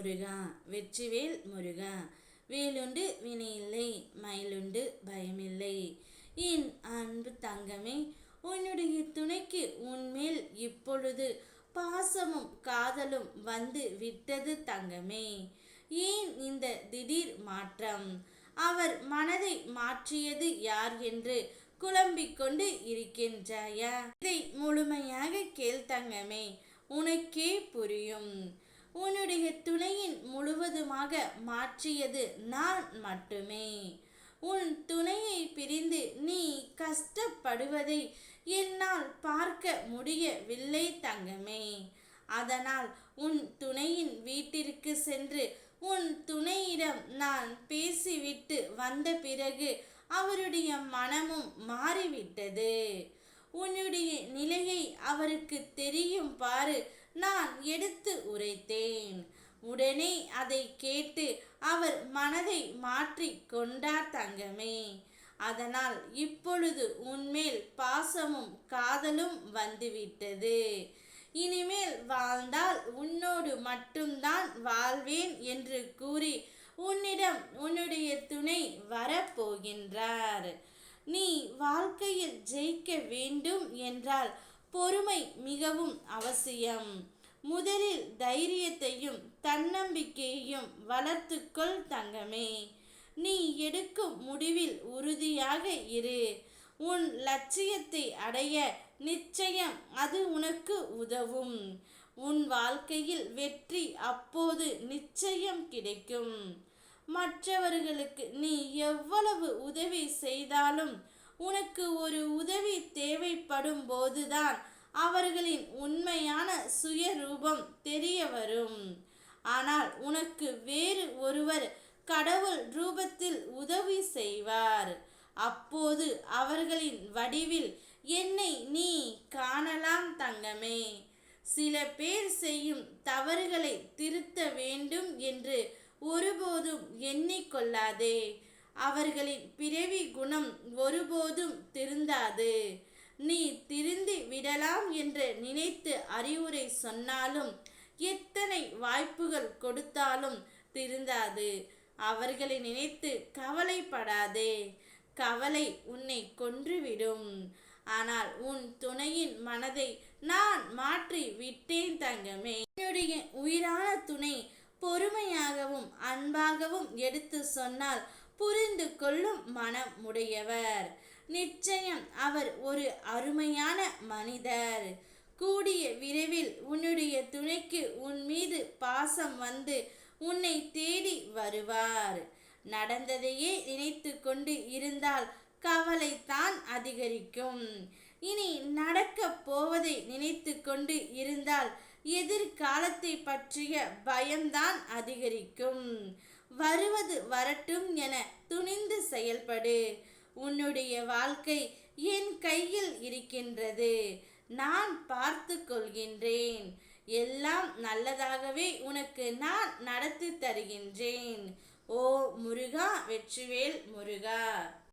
முருகா வெற்றிவேல் முருகா. வேலுண்டு வினையில்லை மயிலுண்டு பயமில்லை. என் அன்பு தங்கமே உன்னுடைய துணைக்கு உன்மேல் இப்பொழுது பாசமும் காதலும் வந்து விட்டது தங்கமே. ஏன் இந்த திடீர் மாற்றம்? அவர் மனதை மாற்றியது யார் என்று குழம்பிக் கொண்டு இருக்கின்றாயா? இதை முழுமையாக கேள் தங்கமே உனக்கே புரியும். உன்னுடைய துணையின் முழுவதுமாக மாற்றியது நான் மட்டுமே. உன் துணையை பிரிந்து நீ கஷ்டப்படுவதை என்னால் பார்க்க முடியவில்லை தங்கமே. அதனால் உன் துணையின் வீட்டிற்கு சென்று உன் துணையிடம் நான் பேசிவிட்டு வந்த பிறகு அவருடைய மனமும் மாறிவிட்டது. உன்னுடைய நிலையை அவருக்கு தெரியும் பாரு நான் எடுத்து உரைத்தேன். உடனே அதை கேட்டு அவர் மனதை மாற்றி கொண்டார் தங்கமே. அதனால் இப்பொழுது உன்மேல் பாசமும் காதலும் வந்துவிட்டது. இனிமேல் வாழ்ந்தால் உன்னோடு மட்டும்தான் வாழ்வேன் என்று கூறி உன்னிடம் உன்னுடைய துணை வரப்போகின்றார். நீ வாழ்க்கையில் ஜெயிக்க வேண்டும் என்றால் பொறுமை மிகவும் அவசியம். முதலில் தைரியத்தையும் தன்னம்பிக்கையையும் வளர்த்துக்கொள் தங்கமே. நீ எடுக்கும் முடிவில் உறுதியாக இரு. உன் லட்சியத்தை அடைய நிச்சயம் அது உனக்கு உதவும். உன் வாழ்க்கையில் வெற்றி அப்போது நிச்சயம் கிடைக்கும். மற்றவர்களுக்கு நீ எவ்வளவு உதவி செய்தாலும் உனக்கு ஒரு உதவி தேவைப்படும் போதுதான் அவர்களின் உண்மையான சுயரூபம் தெரிய வரும் ஆனால் உனக்கு வேறு ஒருவர் கடவுள் ரூபத்தில் உதவி செய்வார். அப்போது அவர்களின் வடிவில் என்னை நீ காணலாம் தங்கமே. சில பேர் செய்யும் தவறுகளை திருத்த வேண்டும் என்று ஒருபோதும் எண்ணிக்கொள்ளாதே. அவர்களின் பிறவி குணம் ஒருபோதும் திருந்தாது. நீ திருந்தி விடலாம் என்று நினைத்து அறிவுரை சொன்னாலும் எத்தனை வாய்ப்புகள் கொடுத்தாலும் திருந்தாது. அவர்களை நினைத்து கவலைப்படாதே. கவலை உன்னை கொன்றுவிடும். ஆனால் உன் துணையின் மனதை நான் மாற்றி விட்டேன் தங்கமே. என்னுடைய உயிரான துணை பொறுமையாகவும் அன்பாகவும் எடுத்து சொன்னால் புரிந்து கொள்ளும் மனம் உடையவர். நிச்சயம் அவர் ஒரு அருமையான மனிதர். கூடிய விரைவில் உன்னுடைய துணைக்கு உன் மீது பாசம் வந்து உன்னை தேடி வருவார். நடந்ததையே நினைத்து கொண்டு இருந்தால் கவலைத்தான் அதிகரிக்கும். இனி நடக்க போவதை நினைத்து கொண்டு இருந்தால் எதிர்காலத்தை பற்றிய பயம்தான் அதிகரிக்கும். வருவது வரட்டும் என துணிந்து செயல்படு. உன்னுடைய வாழ்க்கை என் கையில் இருக்கின்றது. நான் பார்த்து கொள்கின்றேன். எல்லாம் நல்லதாகவே உனக்கு நான் நடத்தி தருகின்றேன். ஓ முருகா வெற்றிவேல் முருகா.